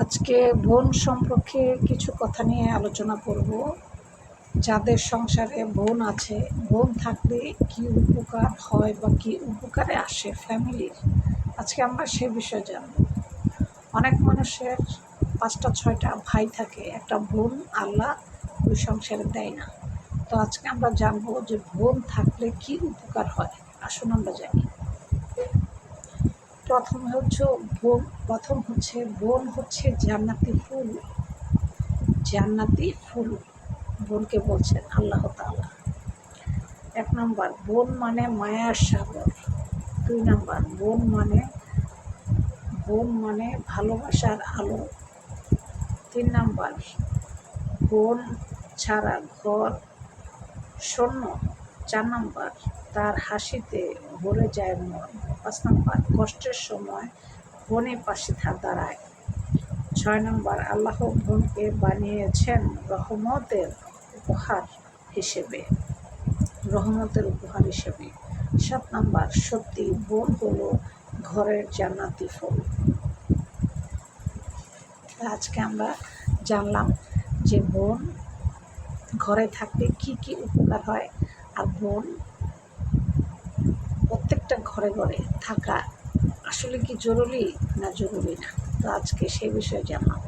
আজকে বোন সম্পর্কে কিছু কথা নিয়ে আলোচনা করব। যাদের সংসারে বোন আছে, বোন থাকলে কি উপকার হয় বা কি উপকারে আসে ফ্যামিলির? আজকে আমরা সে বিষয়ে জানব। অনেক মানুষের পাঁচটা, ছয়টা ভাই থাকে, একটা বোন আল্লাহ ওই সংসারে দেয় না। তো আজকে আমরা জানব যে বোন থাকলে কি উপকার হয়। আসুন আমরা জানি। প্রথম হচ্ছে বোন প্রথম হচ্ছে বোন হচ্ছে জান্নাতি ফুল। জান্নাতি ফুল, বোনকে বলছেন আল্লাহ তাআলা। এক নম্বর, বোন মানে মায়ার সাগর। দুই নম্বর, বোন মানে বোন মানে ভালোবাসার আলো। তিন নম্বর, বোন ছাড়া ঘর শূন্য। চার নম্বর, তার হাসিতে ভরে যায় মন। পাঁচ নম্বর, কষ্টের সময় বোনে পাশে দাঁড়ায়। ছয় নম্বর, আল্লাহ বোনকে বানিয়েছেন রহমতের উপহার হিসেবে। রহমতের উপহার হিসেবে। সাত নম্বর, সত্যি বোন হলো ঘরের জান্নাতি ফুল। আজকে আমরা জানলাম যে বোন ঘরে থাকলে কি কি উপকার হয় আর বোন প্রত্যেকটা ঘরে ঘরে থাকা আসলে কি জরুরি না জরুরি না? তো আজকে সেই বিষয়ে জানলাম